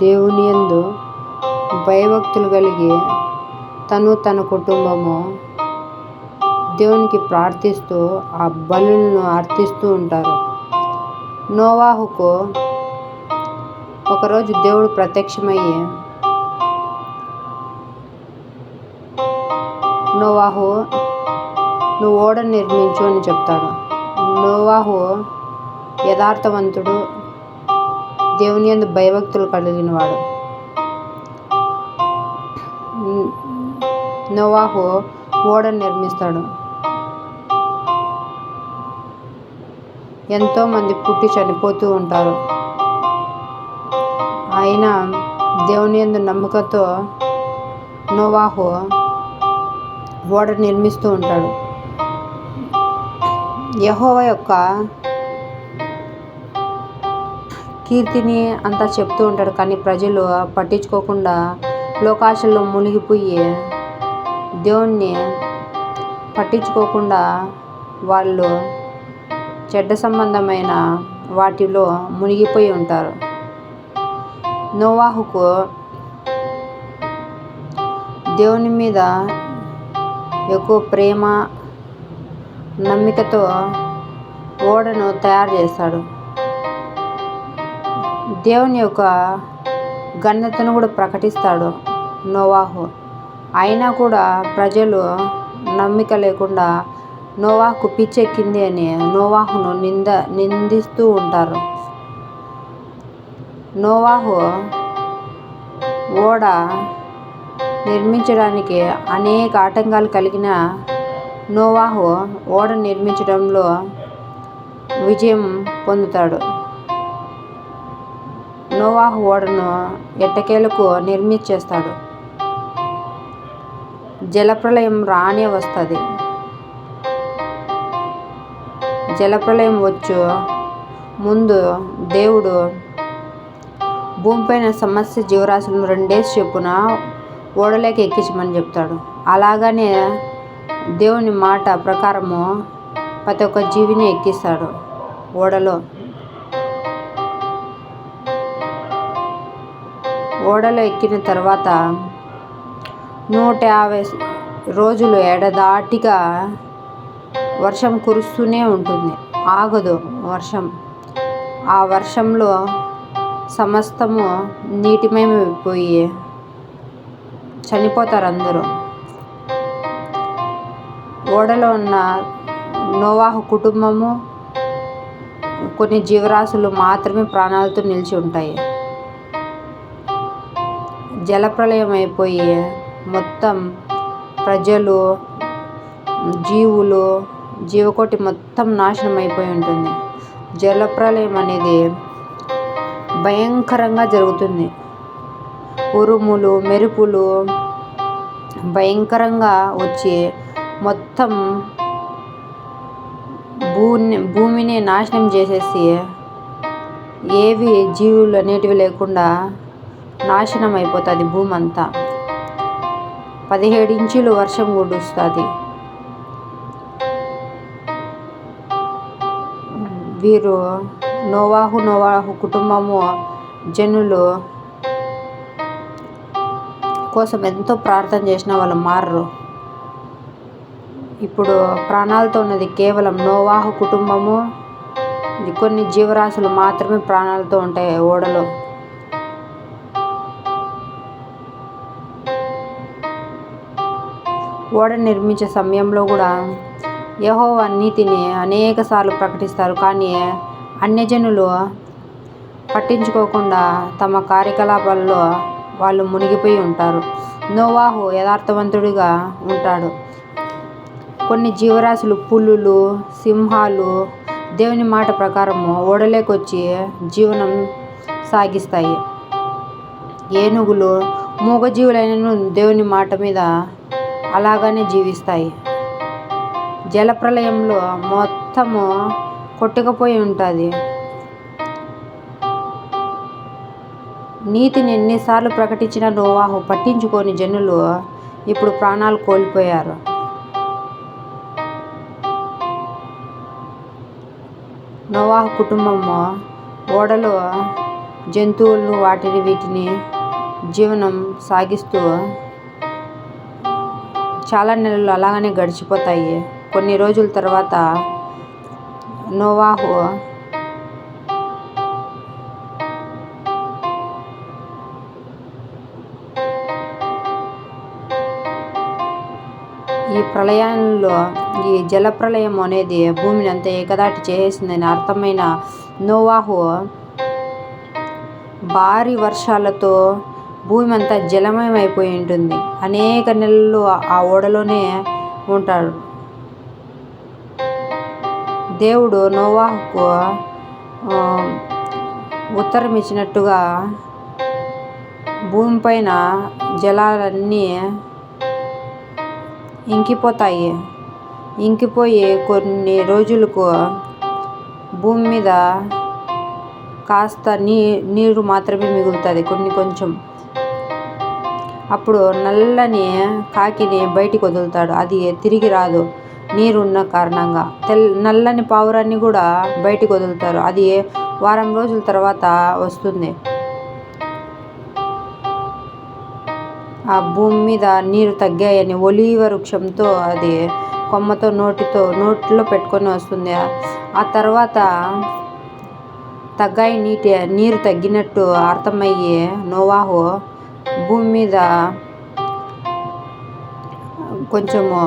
దేవుని యందు భయభక్తులు కలిగి తను తన కుటుంబము దేవునికి ప్రార్థిస్తూ ఆ బలులను అర్థిస్తూ ఉంటారు. నోవాహుకు ఒకరోజు దేవుడు ప్రత్యక్షమయ్యి నోవాహు నువ్వు ఓడ నిర్మించు అని చెప్తాడు. నోవాహు యథార్థవంతుడు దేవుని యందు భయభక్తులు కలిగిన వాడు నోవాహు ఓడను నిర్మిస్తాడు. ఎంతోమంది పుట్టి చనిపోతూ ఉంటారు. అయినా దేవుని యందు నమ్మకంతో నోవాహు ఓడ నిర్మిస్తూ ఉంటాడు. యహోవ యొక్క కీర్తిని అంతా చెప్తూ ఉంటాడు కానీ ప్రజలు పట్టించుకోకుండా లోకాశల్లో మునిగిపోయి దేవుణ్ణి పట్టించుకోకుండా వాళ్ళు చెడ్డ సంబంధమైన వాటిలో మునిగిపోయి ఉంటారు. నోవాహుకు దేవుని మీద ఎక్కువ ప్రేమ నమ్మికతో ఓడను తయారు చేస్తాడు. దేవుని యొక్క ఘనతను కూడా ప్రకటిస్తాడు నోవాహు. అయినా కూడా ప్రజలు నమ్మిక లేకుండా నోవాహు పిచ్చెక్కింది అని నోవాహును నింద నిందిస్తూ ఉంటారు. నోవాహు ఓడ నిర్మించడానికి అనేక ఆటంకాలు కలిగిన నోవాహు ఓడ నిర్మించడంలో విజయం పొందుతాడు. నోవాహు ఓడను ఎట్టకేలకు నిర్మించేస్తాడు. జలప్రలయం రానే వస్తుంది. జలప్రలయం వచ్చు. ముందు దేవుడు భూమిపైన సమస్య జీవరాశులను రెండేసి చెప్పున ఓడలేక ఎక్కించమని చెప్తాడు. అలాగనే దేవుని మాట ప్రకారము ప్రతి ఒక్క జీవిని ఎక్కిస్తాడు ఓడలో. ఓడలో ఎక్కిన తర్వాత నూట యాభై రోజులు ఎడదాటిగా వర్షం కురుస్తూనే ఉంటుంది. ఆగదు వర్షం. ఆ వర్షంలో సమస్తము నీటిమయమైపోయి చనిపోతారు అందరూ ఓడలో ఉన్న నోవాహు కుటుంబము కొన్ని జీవరాశులు మాత్రమే ప్రాణాలతో నిలిచి ఉంటాయి. జలప్రలయమైపోయి అయిపోయి మొత్తం ప్రజలు జీవులు జీవకోటి మొత్తం నాశనం అయిపోయి ఉంటుంది. జలప్రలయం అనేది భయంకరంగా జరుగుతుంది. ఉరుములు మెరుపులు భయంకరంగా వచ్చి మొత్తం భూమి భూమిని నాశనం చేసేసి ఏవి జీవులు అనేటివి లేకుండా నాశనం అయిపోతుంది భూమి అంతా పదిహేడు ఇంచులు వర్షం కురుస్తుంది వీరు నోవాహు నోవాహు కుటుంబము జనులు కోసం ఎంతో ప్రార్థన చేసిన వాళ్ళు మారరు. ఇప్పుడు ప్రాణాలతో ఉన్నది కేవలం నోవాహు కుటుంబము. కొన్ని జీవరాశులు మాత్రమే ప్రాణాలతో ఉంటాయి ఓడలో. ఓడ నిర్మించే సమయంలో కూడా యహోవా నీతిని అనేక సార్లు ప్రకటిస్తారు. కానీ అన్యజనులు పట్టించుకోకుండా తమ కార్యకలాపాల్లో వాళ్ళు మునిగిపోయి ఉంటారు. నోవాహు యథార్థవంతుడిగా ఉంటాడు. కొన్ని జీవరాశులు పులులు సింహాలు దేవుని మాట ప్రకారము ఓడలేకొచ్చి జీవనం సాగిస్తాయి. ఏనుగులు మూగజీవులైన దేవుని మాట మీద అలాగనే జీవిస్తాయి. జలప్రలయంలో మొత్తము కొట్టుకుపోయి ఉంటుంది. నీతిని ఎన్నిసార్లు ప్రకటించిన నోవాహు పట్టించుకొని జనులు ఇప్పుడు ప్రాణాలు కోల్పోయారు. నోవాహు కుటుంబము ఓడలో జంతువులను వాటిని వీటిని జీవనం సాగిస్తూ చాలా నెలలు అలాగనే గడిచిపోతాయి. కొన్ని రోజుల తర్వాత నోవాహు ఈ ప్రళయంలో ఈ జలప్రలయం అనేది భూమిని అంతా ఏకదాటి చేసేసిందని అర్థమైన నోవాహు భారీ వర్షాలతో భూమి అంతా జలమయం అయిపోయి ఉంటుంది. అనేక నెలలు ఆ ఓడలోనే ఉంటాడు. దేవుడు నోవాహుకు ఉత్తరం ఇచ్చినట్టుగా భూమిపైన జలాలన్నీ ఇంకిపోతాయి. ఇంకిపోయి కొన్ని రోజులకు భూమి మీద కాస్త నీ నీరు మాత్రమే మిగులుతుంది. కొన్ని కొంచెం అప్పుడు నల్లని కాకిని బయటికి వదులుతాడు. అది తిరిగి రాదు. నీరు ఉన్న కారణంగా తెల్ నల్లని పావురాన్ని కూడా బయటికి వదులుతారు. అది వారం రోజుల తర్వాత వస్తుంది. ఆ భూమి మీద నీరు తగ్గాయని ఒలీవ వృక్షంతో అది కొమ్మతో నోటితో నోట్లో పెట్టుకొని వస్తుంది. ఆ తర్వాత తగ్గాయి నీటి నీరు తగ్గినట్టు అర్థమయ్యే నోవాహు భూమి మీద కొంచెము